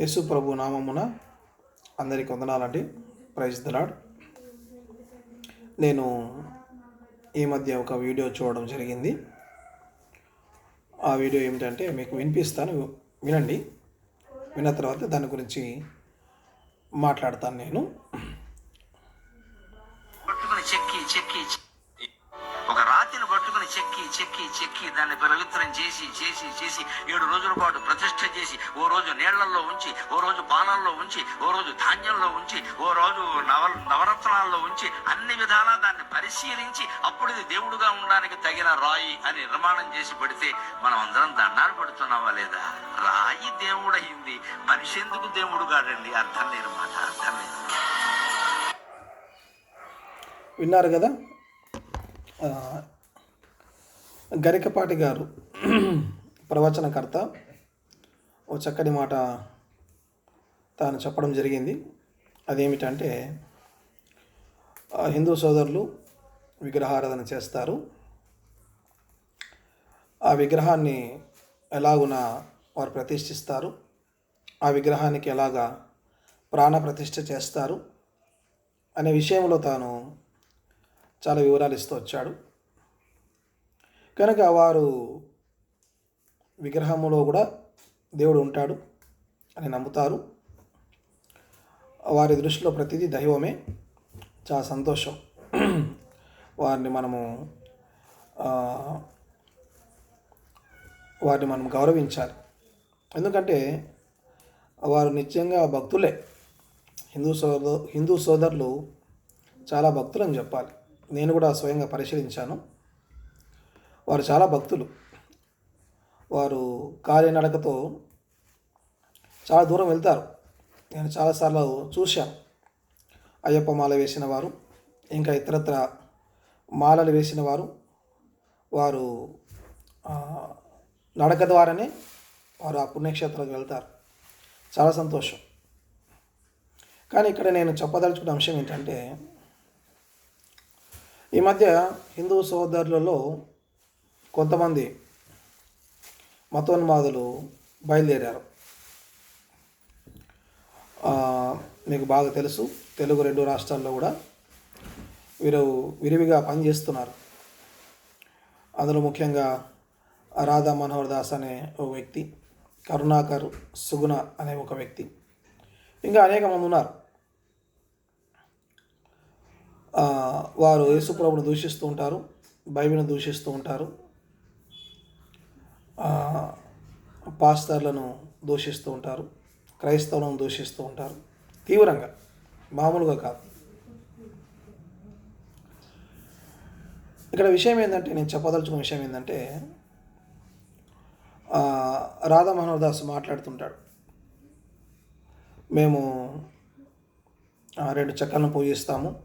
యేసు ప్రభు నామమున అందరికి వందనాలండి. ప్రైజ్ దలాడ్ నేను ఈ మధ్య ఒక వీడియో చూడడం జరిగింది. ఆ వీడియో ఏమిటంటే మీకు వినిపిస్తాను వినండి. విన్న తర్వాత దాని గురించి మాట్లాడతాను నేను. చెక్కి చెక్కి. ఒక రాతిని పట్టుకుని చెక్కి చెక్కి చెక్కి. దాన్ని పవిత్రం చేసి చేసి చేసి ఏడు రోజుల పాటు ప్రతిష్ట చేసి ఓ రోజు నీళ్ళలో ఉంచి ఓ రోజు బాణంలో ఉంచి ఓ రోజు ధాన్యంలో ఉంచి ఓ రోజు నవ నవరత్నాల్లో ఉంచి అన్ని విధాలా దాన్ని పరిశీలించి అప్పుడు ఇది దేవుడుగా ఉండడానికి తగిన రాయి అని నిర్మాణం చేసి పెడితే మనం అందరం దండాలు పడుతున్నావా లేదా? రాయి దేవుడు అయింది మనిషి ఎందుకు దేవుడు కాడండి? అర్థం లేని మాట అర్థం లేదు. విన్నారు కదా? గరికపాటి గారు ప్రవచనకర్త ఓ చక్కటి మాట తాను చెప్పడం జరిగింది. అదేమిటంటే హిందూ సోదరులు విగ్రహారాధన చేస్తారు. ఆ విగ్రహాన్ని ఎలాగున వారు ప్రతిష్ఠిస్తారు. ఆ విగ్రహానికి ఎలాగా ప్రాణ ప్రతిష్ఠ చేస్తారు అనే విషయంలో తాను చాలా వివరాలు ఇస్తూ వచ్చాడు. కనుక వారు విగ్రహములో కూడా దేవుడు ఉంటాడు అని నమ్ముతారు. వారి దృష్టిలో ప్రతిదీ దైవమే. చాలా సంతోషం. వారిని మనము వారిని మనం గౌరవించాలి. ఎందుకంటే వారు నిత్యంగా భక్తులే. హిందూ సోదరు హిందూ సోదరులు చాలా భక్తులు అని చెప్పాలి. నేను కూడా స్వయంగా పరిశీలించాను. వారు చాలా భక్తులు. వారు కాలినడకతో చాలా దూరం వెళ్తారు. నేను చాలాసార్లు చూశాను. అయ్యప్ప మాల వేసిన వారు ఇంకా ఇతరత్ర మాలలు వేసిన వారు వారు నడక ద్వారానే వారు ఆ పుణ్యక్షేత్రాలకు వెళ్తారు. చాలా సంతోషం. కానీ ఇక్కడ నేను చెప్పదలుచుకున్న అంశం ఏంటంటే ఈ మధ్య హిందూ సోదరులలో కొంతమంది మతోన్మాదులు బయలుదేరారు. మీకు బాగా తెలుసు తెలుగు రెండు రాష్ట్రాల్లో కూడా వీరు విరివిగా పనిచేస్తున్నారు. అందులో ముఖ్యంగా రాధా మనోహర్ దాస్ అనే ఒక వ్యక్తి కరుణాకర్ సుగుణ అనే ఒక వ్యక్తి ఇంకా అనేక మంది ఉన్నారు. వారు యేసుప్రభుని దూషిస్తూ ఉంటారు బైబిల్ని దూషిస్తూ ఉంటారు. పాస్టర్లను దూషిస్తూ ఉంటారు క్రైస్తవులను దూషిస్తూ ఉంటారు. తీవ్రంగా మామూలుగా కాదు. ఇక్కడ విషయం ఏంటంటే నేను చెప్పదలుచుకున్న విషయం ఏంటంటే రాధామోహన్ దాస్ మాట్లాడుతుంటాడు. మేము రెండు చెక్కలను పూజిస్తాము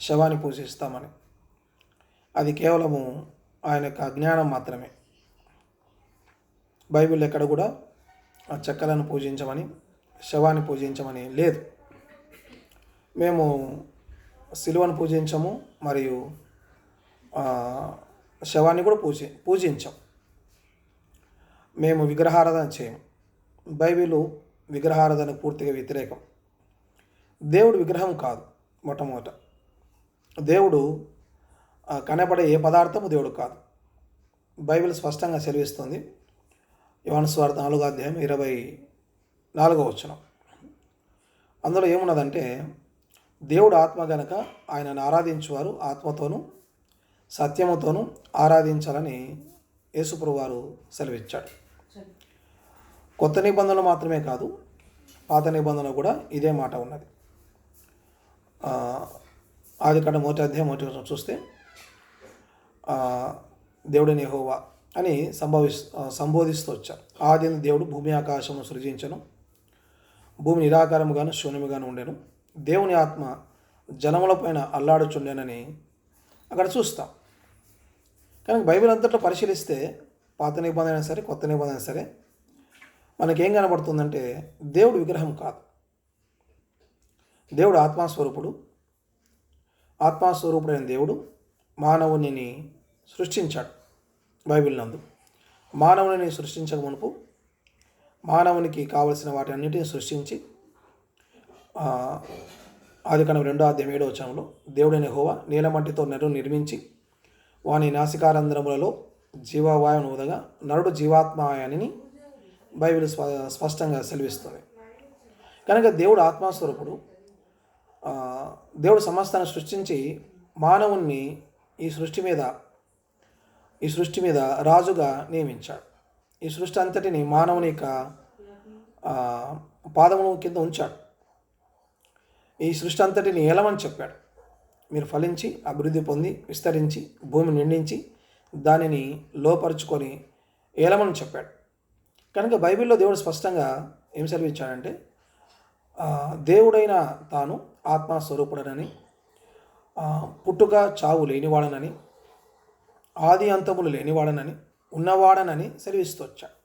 శవాన్ని పూజిస్తామని. అది కేవలము ఆయన యొక్క అజ్ఞానం మాత్రమే. బైబిల్ ఎక్కడ కూడా ఆ చెక్కలను పూజించమని శవాన్ని పూజించమని లేదు. మేము సిలువను పూజించము మరియు శవాన్ని కూడా పూజి పూజించాం. మేము విగ్రహారాధన చేయము బైబిల్ విగ్రహారాధన పూర్తిగా వ్యతిరేకం. దేవుడు విగ్రహం కాదు మొట్టమొదట. దేవుడు కనబడే ఏ పదార్థము దేవుడు కాదు. బైబిల్ స్పష్టంగా సెలవిస్తుంది. యోహాను స్వార్థ నాలుగో అధ్యాయం ఇరవై నాలుగో వచనం. అందులో ఏమున్నదంటే దేవుడు ఆత్మ గనక ఆయనను ఆరాధించేవారు ఆత్మతోనూ సత్యముతోనూ ఆరాధించాలని యేసుప్రభు వారు సెలవిచ్చాడు. కొత్త నిబంధనలు మాత్రమే కాదు పాత నిబంధన కూడా ఇదే మాట ఉన్నది. అది ఆది కంటే మొదటి అధ్యాయం మొదటి చూస్తే దేవుడిని హోవా అని సంభవి సంబోధిస్తూ వచ్చారు. ఆదిని దేవుడు భూమి ఆకాశమును సృజించను భూమి నిరాకారముగాను శూన్యముగాను ఉండెను దేవుని ఆత్మ జనములపైన అల్లాడుచుండెనని అక్కడ చూస్తాం. కానీ బైబిల్ అంతటా పరిశీలిస్తే పాత నిబంధన అయినా సరే కొత్త నిబంధన అయినా సరే మనకేం కనబడుతుందంటే దేవుడు విగ్రహం కాదు. దేవుడు ఆత్మస్వరూపుడు ఆత్మస్వరూపుడైన దేవుడు మానవునిని సృష్టించాడు. బైబిల్ నందు. మానవుని సృష్టించక మునుపు మానవునికి కావలసిన వాటి అన్నిటిని సృష్టించి అది కనుక రెండో అధ్యాయం ఏడో వచనంలో దేవుడైన హోవా నీలమట్టితో నరు నిర్మించి వాని నాసికారంధ్రములలో జీవవాయువును ఊదగా నరుడు జీవాత్మాయని బైబిల్ స్ప స్పష్టంగా సెలవిస్తుంది. కనుక దేవుడు ఆత్మస్వరూపుడు దేవుడు సమస్తాన్ని సృష్టించి మానవుణ్ణి ఈ సృష్టి మీద ఈ సృష్టి మీద రాజుగా నియమించాడు. ఈ సృష్టి అంతటిని మానవుని యొక్క పాదము కింద ఉంచాడు. ఈ సృష్టి అంతటిని ఏలమని చెప్పాడు. మీరు ఫలించి అభివృద్ధి పొంది విస్తరించి భూమిని నిండించి దానిని లోపరుచుకొని ఏలమని చెప్పాడు. కనుక బైబిల్లో దేవుడు స్పష్టంగా ఏం సెలవిచ్చాడంటే దేవుడైన తాను ఆత్మస్వరూపుడనని పుట్టుక చావు లేనివాడనని ఆది అంతములు లేనివాడనని ఉన్నవాడనని సెలవిస్తూ వచ్చాడు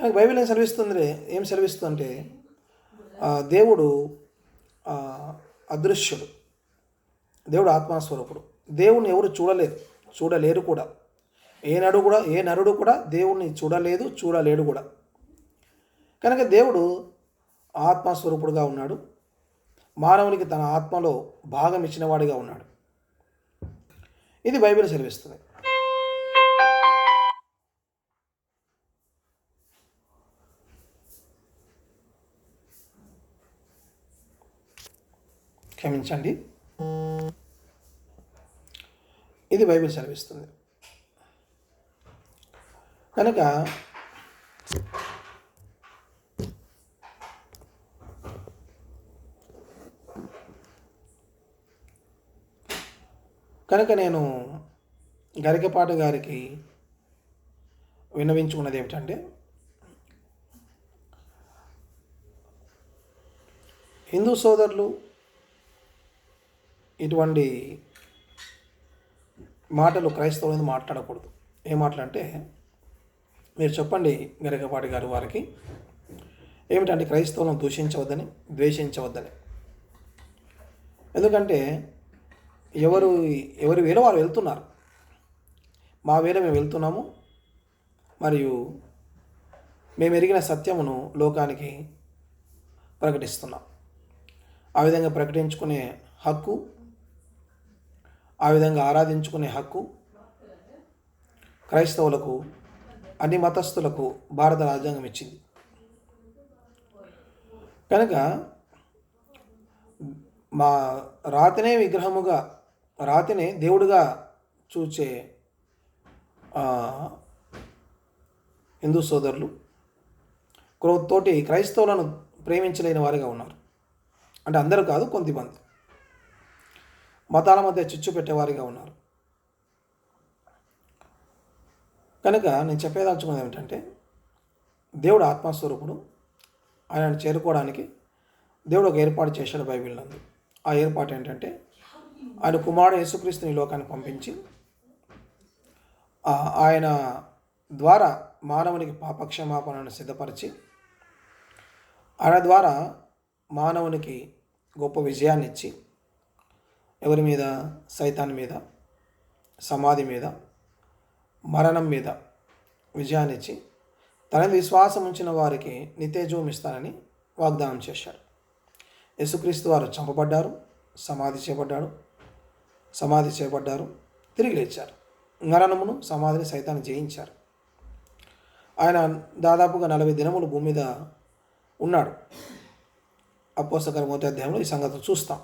కనుక బైబిల్ ఏం సెలవిస్తుంది ఏం సెలవిస్తుందంటే దేవుడు అదృశ్యుడు. దేవుడు ఆత్మస్వరూపుడు. దేవుణ్ణి ఎవరు చూడలేదు చూడలేరు కూడా. ఏ నడు కూడా ఏ నరుడు కూడా దేవుణ్ణి చూడలేదు చూడలేడు కూడా. కనుక దేవుడు ఆత్మస్వరూపుడుగా ఉన్నాడు. మానవునికి తన ఆత్మలో భాగం ఇచ్చినవాడిగా ఉన్నాడు. ఇది బైబిల్ సెలవిస్తుంది. క్షమించండి. ఇది బైబిల్ సెలవిస్తుంది. కనుక కనుక నేను గరికపాటి గారికి విన్నవించుకున్నది ఏమిటంటే హిందూ సోదరులు ఇటువంటి మాటలు క్రైస్తవులు మాట్లాడకూడదు. ఏ మాటలు అంటే మీరు చెప్పండి గరికపాటి గారు వారికి ఏమిటంటే క్రైస్తవులను దూషించవద్దని ద్వేషించవద్దని. ఎందుకంటే ఎవరు ఎవరి వేలో వారు వెళ్తున్నారు. మా వేలో మేము వెళ్తున్నాము. మరియు మేము ఎరిగిన సత్యమును లోకానికి ప్రకటిస్తున్నాం. ఆ విధంగా ప్రకటించుకునే హక్కు ఆ విధంగా ఆరాధించుకునే హక్కు క్రైస్తవులకు అన్ని మతస్థులకు భారత రాజ్యాంగం ఇచ్చింది. కనుక మా రాతనే విగ్రహముగా రాతిని దేవుడుగా చూచే హిందూ సోదరులు క్రో- తోటి క్రైస్తవులను ప్రేమించలేని వారిగా ఉన్నారు. అంటే అందరూ కాదు కొంతమంది మతాల మధ్య చిచ్చు పెట్టేవారిగా ఉన్నారు. కనుక నేను చెప్పేదాల్చుకున్నది ఏమిటంటే దేవుడు ఆత్మస్వరూపుడు. ఆయనను చేరుకోవడానికి దేవుడు ఒక ఏర్పాటు చేశాడు బైబిల్ నందు. ఆ ఏర్పాటు ఏంటంటే ఆయన కుమారుడు యేసుక్రీస్తుని లోకాన్ని పంపించి ఆయన ద్వారా మానవునికి పాపక్షమాపణను సిద్ధపరిచి ఆయన ద్వారా మానవునికి గొప్ప విజయాన్ని ఇచ్చి ఎవరి మీద? సైతాన్ మీద సమాధి మీద మరణం మీద విజయాన్ని ఇచ్చి తన విశ్వాసం ఉంచిన వారికి నితేజం ఇస్తానని వాగ్దానం చేశాడు. యేసుక్రీస్తు వారు చంపబడ్డారు సమాధి చేయబడ్డాడు. సమాధి చేపడ్డారు తిరిగి లేచారు. మరణమును సమాధిని సైతాన్ని జయించారు. ఆయన దాదాపుగా నలభై దినములు భూమి మీద ఉన్నాడు. అపోసకర మొదటి అధ్యాయంలో ఈ సంగతి చూస్తాం.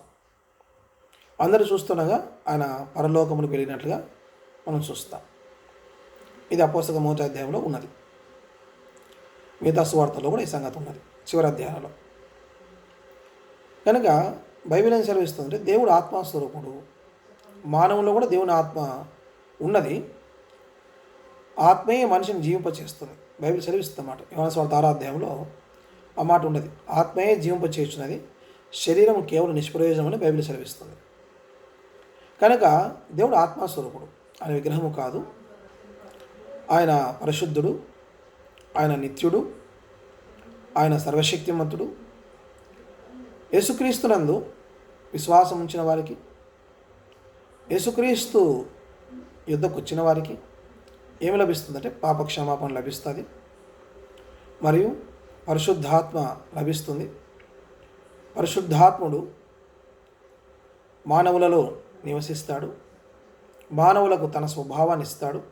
అందరూ చూస్తుండగా ఆయన పరలోకమును వెళ్ళినట్లుగా మనం చూస్తాం. ఇది అపోసక మొదటి అధ్యాయంలో ఉన్నది. మిగతా సువార్తలో కూడా ఈ సంగతి ఉన్నది. చివరి అధ్యాయంలో. కనుక బైబిల్ ఏం సెలవిస్తుందంటే దేవుడు ఆత్మస్వరూపుడు. మానవుల్లో కూడా దేవుని ఆత్మ ఉన్నది. ఆత్మయే మనిషిని జీవింపచేస్తుంది. బైబిల్ సెలవిస్తుందన్నమాట. యోనస్ వాళ్ళ తారాధ్యాయంలో ఆ మాట ఉన్నది. ఆత్మయే జీవింపచేస్తున్నది శరీరం కేవలం నిష్ప్రయోజనం అని బైబిల్ సెలవిస్తుంది. కనుక దేవుడు ఆత్మస్వరూపుడు. ఆయన విగ్రహము కాదు. ఆయన పరిశుద్ధుడు. ఆయన నిత్యుడు. ఆయన సర్వశక్తిమంతుడు. యేసుక్రీస్తునందు విశ్వాసం ఉంచిన వారికి యేసుక్రీస్తు యుద్ధకు వచ్చిన వారికి ఏమి లభిస్తుందంటే పాపక్షమాపణ లభిస్తుంది. మరియు పరిశుద్ధాత్మ లభిస్తుంది. పరిశుద్ధాత్ముడు మానవులలో నివసిస్తాడు. మానవులకు తన స్వభావాన్ని ఇస్తాడు.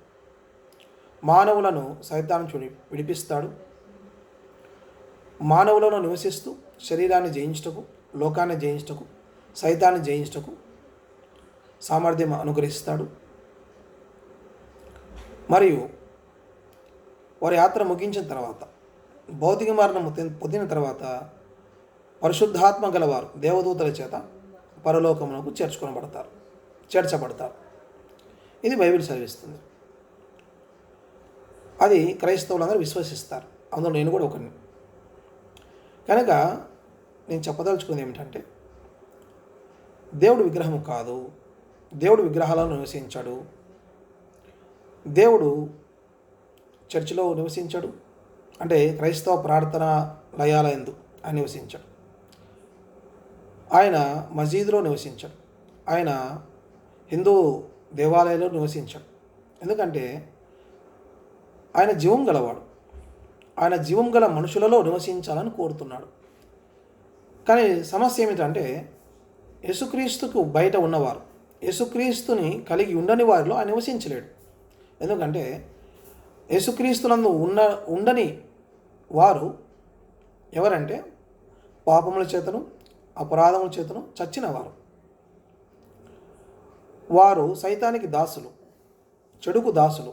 మానవులను సైతాన్ని చూడి విడిపిస్తాడు. మానవులను నివసిస్తూ శరీరాన్ని జయించుటకు లోకాన్ని జయించుటకు సైతాన్ని జయించుటకు సామర్థ్యం అనుగ్రహిస్తాడు. మరియు వారి యాత్ర ముగించిన తర్వాత భౌతిక మరణం పొందిన తర్వాత పరిశుద్ధాత్మ గలవారు దేవదూతల చేత పరలోకమునకు చేర్చుకొనబడతారు చేర్చబడతారు. ఇది బైబిల్ చదివిస్తుంది. అది క్రైస్తవులందరూ విశ్వసిస్తారు. అందులో నేను కూడా ఒకరిని కనుక నేను చెప్పదలుచుకుంది ఏమిటంటే దేవుడు విగ్రహం కాదు దేవుడు విగ్రహాలను నివసించాడు. దేవుడు చర్చిలో నివసించాడు. అంటే క్రైస్తవ ప్రార్థన లయాల ఎందు ఆయన నివసించాడు. ఆయన మసీదులో నివసించాడు. ఆయన హిందూ దేవాలయంలో నివసించాడు. ఎందుకంటే ఆయన జీవం గలవాడు. ఆయన జీవం గల మనుషులలో నివసించాలని కోరుతున్నాడు. కానీ సమస్య ఏమిటంటే యేసుక్రీస్తుకు బయట ఉన్నవారు యేసుక్రీస్తుని కలిగి ఉండని వారిలో ఆయన నివసించలేడు. ఎందుకంటే యేసుక్రీస్తునందు ఉన్న ఉండని వారు ఎవరంటే పాపముల చేతను అపరాధముల చేతను చచ్చిన వారు వారు సైతానికి దాసులు చెడుకు దాసులు.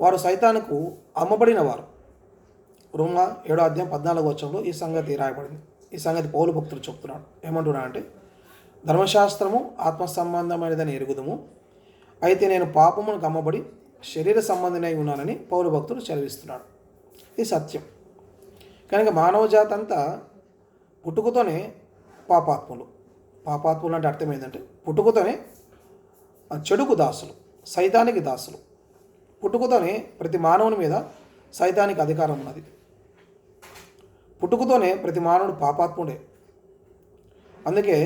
వారు సైతానికి అమ్మబడిన వారు రోమ ఏడో అధ్యాయం పద్నాలుగు వచ్చంలో ఈ సంగతి రాయబడింది. ఈ సంగతి పౌలు భక్తులు చెప్తున్నాడు. ఏమంటున్నా అంటే ధర్మశాస్త్రము ఆత్మ సంబంధమైనదని ఎరుగుదము. అయితే నేను పాపమును గమ్మబడి శరీర సంబంధినై ఉన్నానని పౌరు భక్తుడు చదివిస్తున్నాడు. ఇది సత్యం. కనుక మానవ జాతి అంతా పుట్టుకతోనే పాపాత్ములు. పాపాత్ములు అంటే అర్థం ఏంటంటే పుట్టుకతోనే చెడుకు దాసులు సైతానికి దాసులు. పుట్టుకతోనే ప్రతి మానవుని మీద సైతానికి అధికారం ఉన్నది. పుట్టుకతోనే ప్రతి మానవుడు పాపాత్ముడే. అందుకే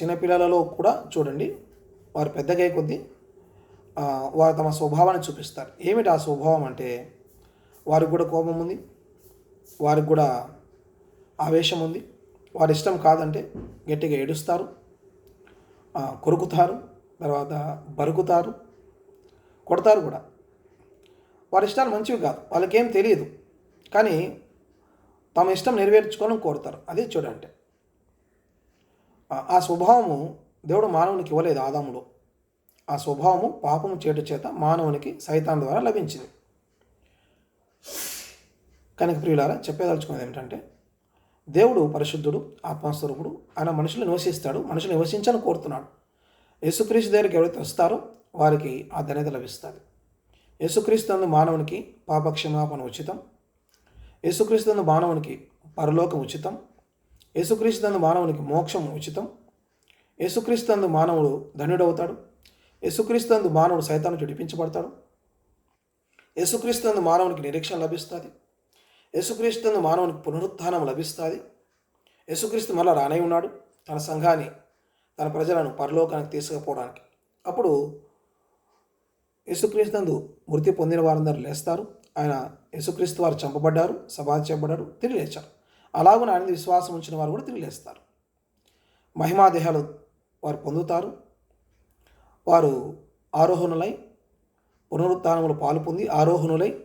చిన్నపిల్లలలో కూడా చూడండి వారు పెద్దగా కొద్దీ వారు తమ స్వభావాన్ని చూపిస్తారు. ఏమిటి ఆ స్వభావం అంటే వారికి కూడా కోపం ఉంది వారికి కూడా ఆవేశం ఉంది వారి ఇష్టం కాదంటే గట్టిగా ఏడుస్తారు కొరుకుతారు తర్వాత బరుకుతారు కొడతారు కూడా. వారి ఇష్టాలు మంచివి కాదు వాళ్ళకేం తెలియదు కానీ తమ ఇష్టం నెరవేర్చుకోవడం కోరుతారు. అదే చూడండి ఆ- స్వభావము దేవుడు మానవునికి ఇవ్వలేదు ఆదాములో. ఆ స్వభావము పాపము చేటు చేత మానవునికి సైతాన్ ద్వారా లభించింది. కనుక ప్రియులారా చెప్పేదలుచుకున్నది ఏమిటంటే దేవుడు పరిశుద్ధుడు ఆత్మస్వరూపుడు ఆయన మనుషులు నివసిస్తాడు మనుషులు నివసించాలని కోరుతున్నాడు. యేసుక్రీస్తు దగ్గరికి ఎవరైతే వస్తారో వారికి ఆ ధన్యత లభిస్తుంది. యేసుక్రీస్తు మానవునికి పాపక్షమాపణ ఉచితం. యేసుక్రీస్తు మానవునికి పరలోకం ఉచితం. యేసుక్రీస్తు మానవునికి మోక్షం ఉచితం. యేసుక్రీస్తు మానవుడు ధన్యుడవుతాడు. యేసుక్రీస్తు మానవుడు సైతాన్ని చుడిపించబడతాడు యేసుక్రీస్తు మానవునికి నిరీక్షణ లభిస్తుంది. యేసుక్రీస్తు మానవునికి పునరుత్థానం లభిస్తుంది. యేసుక్రీస్తు మళ్ళా రానై ఉన్నాడు. తన సంఘాన్ని తన ప్రజలను పరలోకానికి తీసుకుపోవడానికి. అప్పుడు యేసుక్రీస్తునందు మృతి పొందిన వారందరూ లేస్తారు. ఆయన యేసుక్రీస్తు వారు చంపబడ్డారు సమాధి చేయబడ్డారు తిరిగి లేచారు. అలాగున ఆయన విశ్వాసం ఉంచిన వారు కూడా తిరిగి లేస్తారు మహిమాదేహాలు వారు పొందుతారు. వారు ఆరోహణులై పునరుత్నములు పాలు పొంది ఆరోహణులై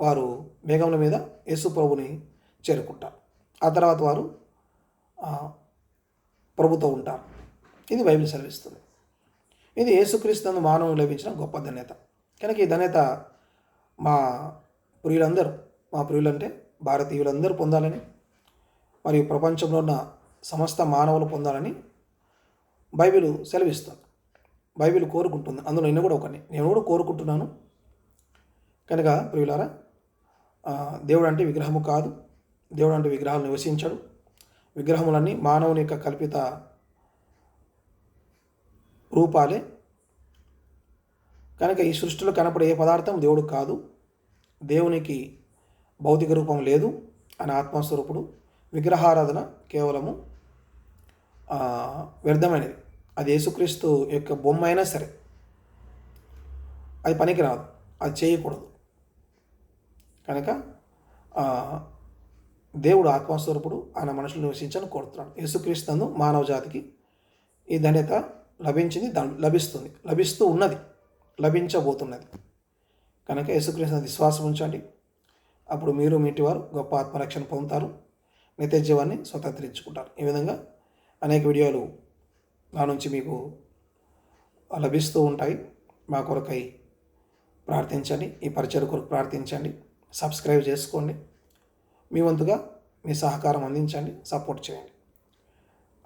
వారు మేఘముల మీద యేసు ప్రభుని చేరుకుంటారు. ఆ తర్వాత వారు ప్రభుతో ఉంటారు. ఇది బైబిల్ సెలవిస్తుంది. ఇది యేసుక్రీస్తు మానవులు లభించిన గొప్ప ధన్యత. కనుక ఈ ధన్యత మా ప్రియులందరూ మా ప్రియులంటే భారతీయులందరూ పొందాలని మరియు ప్రపంచంలో ఉన్న సమస్త మానవులు పొందాలని బైబిల్ సెలవిస్తుంది. బైబిల్ కోరుకుంటుంది. అందులో నేను కూడా ఒకని. నేను కూడా కోరుకుంటున్నాను. కనుక ప్రియులారా దేవుడు అంటే విగ్రహము కాదు. దేవుడు అంటే విగ్రహాలు నివసించాడు. విగ్రహములన్నీ మానవుని యొక్క కల్పిత రూపాలే. కనుక ఈ సృష్టిలో కనపడే ఏ పదార్థం దేవుడు కాదు. దేవునికి భౌతిక రూపం లేదు. అని ఆత్మస్వరూపుడు. విగ్రహారాధన కేవలము వ్యర్థమైనది. అది యేసుక్రీస్తు యొక్క బొమ్మ అయినా సరే. అది పనికిరాదు. అది చేయకూడదు. కనుక దేవుడు ఆత్మస్వరూపుడు ఆయన మనుషులు నివసించని కోరుతున్నాడు. యేసుక్రీస్తునందు మానవ జాతికి ఈ ధన్యత లభించింది లభిస్తుంది. లభిస్తూ ఉన్నది. లభించబోతున్నది. కనుక యేసుక్రీస్తు విశ్వాసం ఉంచండి. అప్పుడు మీరు మీటి వారు గొప్ప ఆత్మరక్షణ పొందుతారు. నిత్య జీవాన్ని స్వతంత్రించుకుంటారు. ఈ విధంగా అనేక వీడియోలు నా నుంచి మీకు లభిస్తూ ఉంటాయి. మా కొరకై ప్రార్థించండి. ఈ పరిచయ కొరకు ప్రార్థించండి. సబ్స్క్రైబ్ చేసుకోండి. మీ వంతుగా మీ సహకారం అందించండి. సపోర్ట్ చేయండి.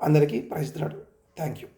అందరికీ ప్రైజ్ థ్యాంక్ యూ